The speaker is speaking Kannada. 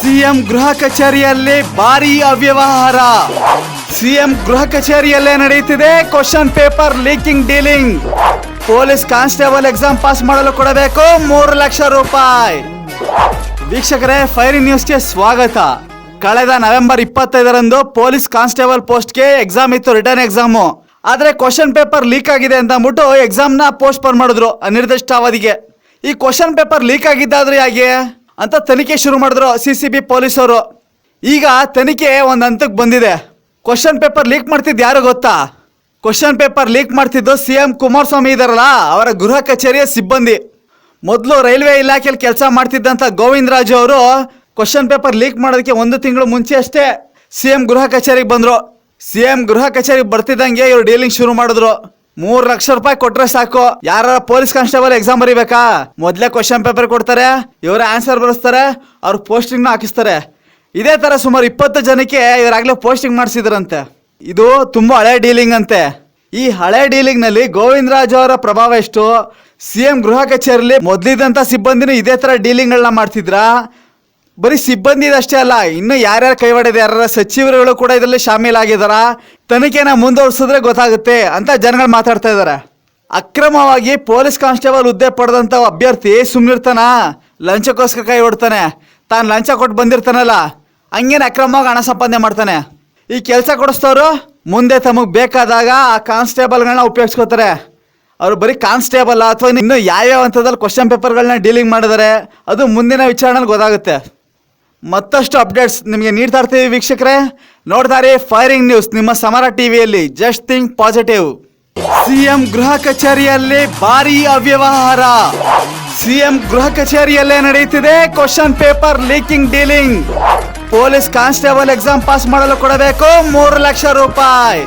ಸಿಎಂ ಗೃಹ ಕಚೇರಿಯಲ್ಲಿ ಭಾರಿ ಅವ್ಯವಹಾರ. ಸಿಎಂ ಗೃಹ ಕಚೇರಿಯಲ್ಲೇ ನಡೆಯುತ್ತಿದೆ question paper leaking dealing. Police constable exam pass ಮಾಡಲು ಕೊಡಬೇಕು ಮೂರು ಲಕ್ಷ ರೂಪಾಯಿ. ವೀಕ್ಷಕರೇ, ಫೈರಿ ನ್ಯೂಸ್ಗೆ ಸ್ವಾಗತ. ಕಳೆದ ನವೆಂಬರ್ ಇಪ್ಪತ್ತೈದರಂದು ಪೊಲೀಸ್ ಕಾನ್ಸ್ಟೇಬಲ್ ಪೋಸ್ಟ್ಗೆ ಎಕ್ಸಾಮ್ ಇತ್ತು, ರಿಟರ್ನ್ ಎಕ್ಸಾಮು. ಆದರೆ ಕ್ವಶನ್ ಪೇಪರ್ ಲೀಕ್ ಆಗಿದೆ ಅಂತ ಅಂದ್ಬಿಟ್ಟು ಎಕ್ಸಾಮ್ನ ಪೋಸ್ಟ್ಪೋನ್ ಮಾಡಿದ್ರು ಅನಿರ್ದಿಷ್ಟ ಅವಧಿಗೆ ಈ ಕ್ವಶನ್ ಪೇಪರ್ ಲೀಕ್ ಆಗಿದ್ದಾದ್ರೆ ಹೇಗೆ ಅಂತ ತನಿಖೆ ಶುರು ಮಾಡಿದ್ರು ಸಿ ಸಿ ಬಿ ಪೊಲೀಸರು. ಈಗ ತನಿಖೆ ಒಂದು ಹಂತಕ್ಕೆ ಬಂದಿದೆ. ಕ್ವಶನ್ ಪೇಪರ್ ಲೀಕ್ ಮಾಡ್ತಿದ್ದು ಯಾರು ಗೊತ್ತಾ? ಕ್ವಶನ್ ಪೇಪರ್ ಲೀಕ್ ಮಾಡ್ತಿದ್ದು ಸಿ ಎಂ ಕುಮಾರಸ್ವಾಮಿ ಇದಾರಲ್ಲ, ಅವರ ಗೃಹ ಕಚೇರಿಯ ಸಿಬ್ಬಂದಿ. ಮೊದಲು ರೈಲ್ವೆ ಇಲಾಖೆಯಲ್ಲಿ ಕೆಲಸ ಮಾಡ್ತಿದ್ದಂಥ ಗೋವಿಂದ ರಾಜು ಅವರು ಕ್ವಶನ್ ಪೇಪರ್ ಲೀಕ್ ಮಾಡೋದಕ್ಕೆ ಒಂದು ತಿಂಗಳು ಮುಂಚೆ ಅಷ್ಟೇ ಸಿ ಎಂ ಗೃಹ ಕಚೇರಿಗೆ ಬಂದರು. ಸಿ ಎಂ ಗೃಹ ಕಚೇರಿಗೆ ಬರ್ತಿದ್ದಂಗೆ ಇವರು ಡೀಲಿಂಗ್ ಶುರು ಮಾಡಿದ್ರು. ಮೂರು ಲಕ್ಷ ರೂಪಾಯಿ ಕೊಟ್ರೆ ಸಾಕು. ಯಾರ ಪೊಲೀಸ್ ಕಾನ್ಸ್ಟೇಬಲ್ ಎಕ್ಸಾಮ್ ಬರೀಬೇಕಾ? ಮೊದಲೇ ಕ್ವಶನ್ ಪೇಪರ್ ಕೊಡ್ತಾರೆ, ಇವರ ಆನ್ಸರ್ ಬರೆಸ್ತಾರೆ, ಅವ್ರ ಪೋಸ್ಟಿಂಗ್ನ ಹಾಕಿಸ್ತಾರೆ. ಇದೇ ತರ ಸುಮಾರು ಇಪ್ಪತ್ತು ಜನಕ್ಕೆ ಇವರಾಗ್ಲೇ ಪೋಸ್ಟಿಂಗ್ ಮಾಡಿಸಿದ್ರಂತೆ. ಇದು ತುಂಬಾ ಹಳೆ ಡೀಲಿಂಗ್ ಅಂತೆ. ಈ ಹಳೆ ಡೀಲಿಂಗ್ನಲ್ಲಿ ಗೋವಿಂದರಾಜ್ ಅವರ ಪ್ರಭಾವ ಎಷ್ಟು? ಸಿಎಂ ಗೃಹ ಕಚೇರಿಯಲ್ಲಿ ಮೊದಲಿದ್ದಂತ ಸಿಬ್ಬಂದಿನೂ ಇದೇ ತರ ಡೀಲಿಂಗ್ಗಳನ್ನ ಮಾಡ್ತಿದ್ರಾ? ಬರೀ ಸಿಬ್ಬಂದಿ ಅಷ್ಟೇ ಅಲ್ಲ, ಇನ್ನು ಯಾರ್ಯಾರು ಕೈವಾಡಿದೆ ಯಾರ ಸಚಿವರುಗಳು ಕೂಡ ಇದರಲ್ಲಿ ಶಾಮೀಲಾಗಿದಾರ? ತನಿಖೆನ ಮುಂದುವರಿಸಿದ್ರೆ ಗೊತ್ತಾಗುತ್ತೆ ಅಂತ ಜನಗಳು ಮಾತಾಡ್ತಾ ಇದ್ದಾರೆ ಅಕ್ರಮವಾಗಿ ಪೊಲೀಸ್ ಕಾನ್ಸ್ಟೇಬಲ್ ಹುದ್ದೆ ಪಡೆದಂತ ಅಭ್ಯರ್ಥಿ ಸುಮ್ಮನಿರ್ತಾನ ಲಂಚಕ್ಕೋಸ್ಕರ ಕೈ ಹೊಡ್ತಾನೆ, ತಾನು ಲಂಚ ಕೊಟ್ಟು ಬಂದಿರ್ತಾನಲ್ಲ, ಹಂಗೇನು ಅಕ್ರಮವಾಗಿ ಹಣ ಸಂಪಾದನೆ ಮಾಡ್ತಾನೆ. ಈ ಕೆಲಸ ಕೊಡಿಸ್ತವ್ರು ಮುಂದೆ ತಮಗೆ ಬೇಕಾದಾಗ ಆ ಕಾನ್ಸ್ಟೇಬಲ್ಗಳನ್ನ ಉಪಯೋಗಿಸ್ಕೋತಾರೆ. ಅವರು ಬರೀ ಕಾನ್ಸ್ಟೇಬಲ್ ಅಥವಾ ಇನ್ನು ಯಾವ್ಯಾವ ಹಂತದಲ್ಲಿ ಕ್ವಶನ್ ಪೇಪರ್ಗಳನ್ನ ಡೀಲಿಂಗ್ ಮಾಡಿದ್ದಾರೆ ಅದು ಮುಂದಿನ ವಿಚಾರಣೆ ಗೊತ್ತಾಗುತ್ತೆ. ಮತ್ತಷ್ಟು ಅಪ್ಡೇಟ್ಸ್ ನಿಮಗೆ ನೀಡ್ತಾ ಇರ್ತೀವಿ ವೀಕ್ಷಕರೇ. ನೋಡ್ತಾ ಇರಿ ಫೈರಿಂಗ್ ನ್ಯೂಸ್ ನಿಮ್ಮ ಸಮರ ಟಿವಿಯಲ್ಲಿ. Just think positive. ಸಿಎಂ ಗೃಹ ಕಚೇರಿಯಲ್ಲಿ ಭಾರಿ ಅವ್ಯವಹಾರ. ಸಿಎಂ ಗೃಹ ಕಚೇರಿಯಲ್ಲೇ ನಡೆಯುತ್ತಿದೆ question paper leaking dealing. Police constable exam pass ಮಾಡಲು ಕೊಡಬೇಕು ಮೂರು ಲಕ್ಷ ರೂಪಾಯಿ.